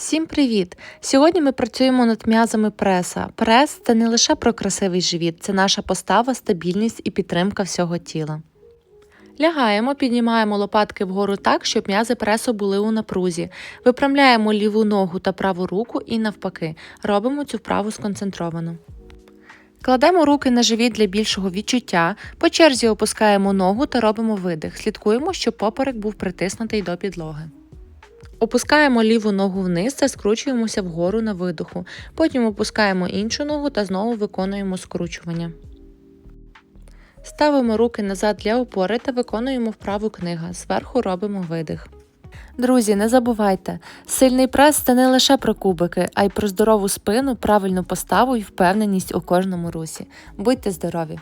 Всім привіт! Сьогодні ми працюємо над м'язами преса. Прес це не лише про красивий живіт, це наша постава, стабільність і підтримка всього тіла. Лягаємо, піднімаємо лопатки вгору так, щоб м'язи пресу були у напрузі. Випрямляємо ліву ногу та праву руку і навпаки. Робимо цю вправу сконцентровано. Кладемо руки на живіт для більшого відчуття, по черзі опускаємо ногу та робимо видих. Слідкуємо, щоб поперек був притиснутий до підлоги. Опускаємо ліву ногу вниз та скручуємося вгору на видоху. Потім опускаємо іншу ногу та знову виконуємо скручування. Ставимо руки назад для опори та виконуємо вправу книга. Зверху робимо видих. Друзі, не забувайте, сильний прес це не лише про кубики, а й про здорову спину, правильну поставу і впевненість у кожному русі. Будьте здорові!